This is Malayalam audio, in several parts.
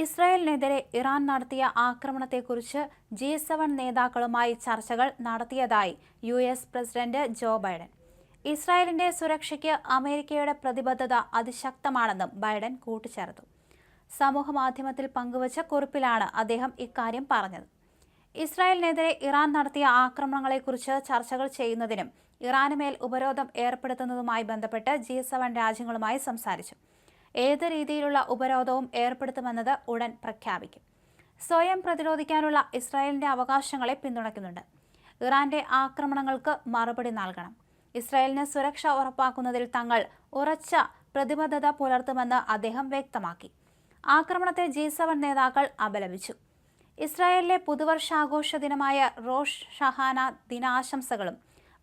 ഇസ്രായേലിനെതിരെ ഇറാൻ നടത്തിയ ആക്രമണത്തെക്കുറിച്ച് ജി സെവൻ നേതാക്കളുമായി ചർച്ചകൾ നടത്തിയതായി U S president Joe Biden. ഇസ്രായേലിന്റെ സുരക്ഷയ്ക്ക് അമേരിക്കയുടെ പ്രതിബദ്ധത അതിശക്തമാണെന്നും ബൈഡൻ കൂട്ടിച്ചേർത്തു. സമൂഹ മാധ്യമത്തിൽ പങ്കുവച്ച കുറിപ്പിലാണ് അദ്ദേഹം ഇക്കാര്യം പറഞ്ഞത്. ഇസ്രായേലിനെതിരെ ഇറാൻ നടത്തിയ ആക്രമണങ്ങളെക്കുറിച്ച് ചർച്ചകൾ ചെയ്യുന്നതിനും ഇറാനുമേൽ ഉപരോധം ഏർപ്പെടുത്തുന്നതുമായി ബന്ധപ്പെട്ട് ജി സെവൻ രാജ്യങ്ങളുമായി സംസാരിച്ചു. ഏത് രീതിയിലുള്ള ഉപരോധവും ഏർപ്പെടുത്തുമെന്നത് ഉടൻ പ്രഖ്യാപിക്കും. സ്വയം പ്രതിരോധിക്കാനുള്ള ഇസ്രായേലിന്റെ അവകാശങ്ങളെ പിന്തുണയ്ക്കുന്നുണ്ട്. ഇറാന്റെ ആക്രമണങ്ങൾക്ക് മറുപടി നൽകണം. ഇസ്രായേലിന് സുരക്ഷ ഉറപ്പാക്കുന്നതിൽ തങ്ങൾ ഉറച്ച പ്രതിബദ്ധത പുലർത്തുമെന്ന് അദ്ദേഹം വ്യക്തമാക്കി. ആക്രമണത്തെ ജി സെവൻ നേതാക്കൾ അപലപിച്ചു. ഇസ്രായേലിലെ പുതുവർഷാഘോഷ ദിനമായ റോഷ് ഷഹാന ദിനാശംസകളും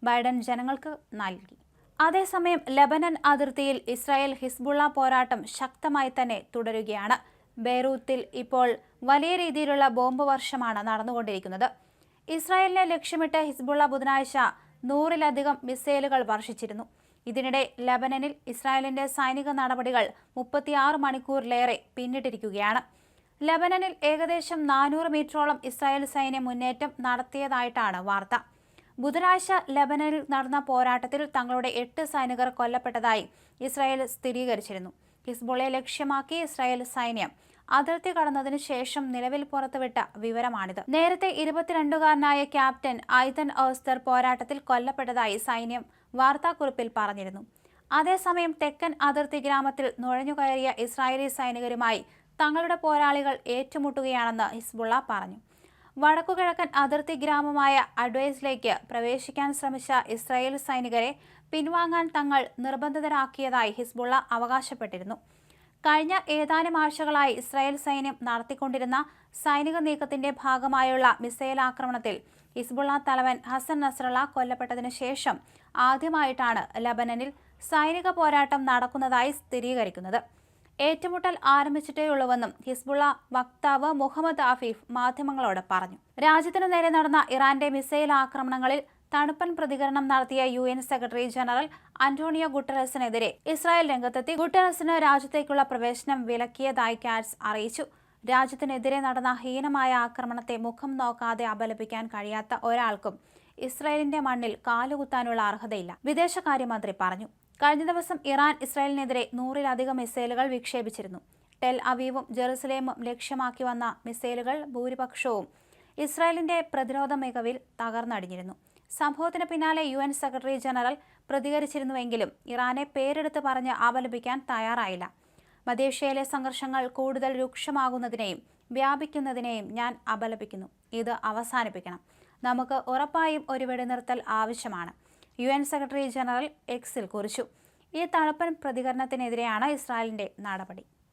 ബൈഡൻ ജനങ്ങൾക്ക് നൽകി. അതേസമയം ലബനൻ അതിർത്തിയിൽ ഇസ്രായേൽ ഹിസ്ബുള്ള പോരാട്ടം ശക്തമായി തന്നെ തുടരുകയാണ്. ബെയ്റൂത്തിൽ ഇപ്പോൾ വലിയ രീതിയിലുള്ള ബോംബ് വർഷമാണ് നടന്നുകൊണ്ടിരിക്കുന്നത്. ഇസ്രായേലിനെ ലക്ഷ്യമിട്ട് ഹിസ്ബുള്ള ബുധനാഴ്ച നൂറിലധികം മിസൈലുകൾ വർഷിച്ചിരുന്നു. ഇതിനിടെ ലബനനിൽ ഇസ്രായേലിന്റെ സൈനിക നടപടികൾ മുപ്പത്തിയാറ് മണിക്കൂറിലേറെ പിന്നിട്ടിരിക്കുകയാണ്. ലബനനിൽ ഏകദേശം നാനൂറ് മീറ്ററോളം ഇസ്രായേൽ സൈന്യം മുന്നേറ്റം നടത്തിയതായിട്ടാണ് വാർത്ത. ബുധനാഴ്ച ലെബനനിൽ നടന്ന പോരാട്ടത്തിൽ തങ്ങളുടെ എട്ട് സൈനികർ കൊല്ലപ്പെട്ടതായി ഇസ്രായേൽ സ്ഥിരീകരിച്ചിരുന്നു. ഹിസ്ബുളെ ലക്ഷ്യമാക്കി ഇസ്രായേൽ സൈന്യം അതിർത്തി കടന്നതിനു ശേഷം നിലവിൽ പുറത്തുവിട്ട വിവരമാണിത്. നേരത്തെ ഇരുപത്തിരണ്ടുകാരനായ ക്യാപ്റ്റൻ ഐതൻ ഓസ്തർ പോരാട്ടത്തിൽ കൊല്ലപ്പെട്ടതായി സൈന്യം വാർത്താക്കുറിപ്പിൽ പറഞ്ഞിരുന്നു. അതേസമയം തെക്കൻ അതിർത്തി ഗ്രാമത്തിൽ നുഴഞ്ഞുകയറിയ ഇസ്രായേലി സൈനികരുമായി തങ്ങളുടെ പോരാളികൾ ഏറ്റുമുട്ടുകയാണെന്ന് ഹിസ്ബുള്ള പറഞ്ഞു. വടക്കുകിഴക്കൻ അതിർത്തി ഗ്രാമമായ അഡ്വൈസിലേക്ക് പ്രവേശിക്കാൻ ശ്രമിച്ച ഇസ്രായേൽ സൈനികരെ പിൻവാങ്ങാൻ തങ്ങൾ നിർബന്ധിതരാക്കിയതായി ഹിസ്ബുള്ള അവകാശപ്പെട്ടിരുന്നു. കഴിഞ്ഞ ഏതാനും ആഴ്ചകളായി ഇസ്രായേൽ സൈന്യം നടത്തിക്കൊണ്ടിരുന്ന സൈനിക നീക്കത്തിന്റെ ഭാഗമായുള്ള മിസൈൽ ആക്രമണത്തിൽ ഹിസ്ബുള്ള തലവൻ ഹസൻ നസ്രള്ള കൊല്ലപ്പെട്ടതിനു ശേഷം ആദ്യമായിട്ടാണ് ലബനനിൽ സൈനിക പോരാട്ടം നടക്കുന്നതായി സ്ഥിരീകരിക്കുന്നത്. ഏറ്റുമുട്ടൽ ആരംഭിച്ചിട്ടേയുള്ളൂവെന്നും ഹിസ്ബുള്ള വക്താവ് മുഹമ്മദ് ആഫീഫ് മാധ്യമങ്ങളോട് പറഞ്ഞു. രാജ്യത്തിനു നേരെ നടന്ന ഇറാന്റെ മിസൈൽ ആക്രമണങ്ങളിൽ തണുപ്പൻ പ്രതികരണം നടത്തിയ U N secretary general Antonio ഗുട്ടറസിനെതിരെ Israel രംഗത്തെത്തി ഗുട്ടറസിന് രാജ്യത്തേക്കുള്ള പ്രവേശനം വിലക്കിയതായി കാറ്റ്സ് അറിയിച്ചു. രാജ്യത്തിനെതിരെ നടന്ന ഹീനമായ ആക്രമണത്തെ മുഖം നോക്കാതെ അപലപിക്കാൻ കഴിയാത്ത ഒരാൾക്കും ഇസ്രായേലിന്റെ മണ്ണിൽ കാലുകുത്താനുള്ള അർഹതയില്ല വിദേശകാര്യമന്ത്രി പറഞ്ഞു. കഴിഞ്ഞ ദിവസം ഇറാൻ ഇസ്രായേലിനെതിരെ നൂറിലധികം മിസൈലുകൾ വിക്ഷേപിച്ചിരുന്നു. ടെൽ അവീവും ജെറുസലേമും ലക്ഷ്യമാക്കി വന്ന മിസൈലുകൾ ഭൂരിപക്ഷവും ഇസ്രായേലിന്റെ പ്രതിരോധ മികവിൽ തകർന്നടിഞ്ഞിരുന്നു. സംഭവത്തിന് പിന്നാലെ യു എൻ സെക്രട്ടറി ജനറൽ പ്രതികരിച്ചിരുന്നുവെങ്കിലും ഇറാനെ പേരെടുത്ത് പറഞ്ഞ് അപലപിക്കാൻ തയ്യാറായില്ല. മധ്യേഷ്യയിലെ സംഘർഷങ്ങൾ കൂടുതൽ രൂക്ഷമാകുന്നതിനെയും വ്യാപിക്കുന്നതിനെയും ഞാൻ അപലപിക്കുന്നു ഇത് അവസാനിപ്പിക്കണം. നമുക്ക് ഉറപ്പായും ഒരു വെടിനിർത്തൽ ആവശ്യമാണ്. യു എൻ സെക്രട്ടറി ജനറൽ എക്സിൽ കുറിച്ചു. ഈ തണുപ്പൻ പ്രതികരണത്തിനെതിരെയാണ് ഇസ്രായേലിന്റെ നടപടി.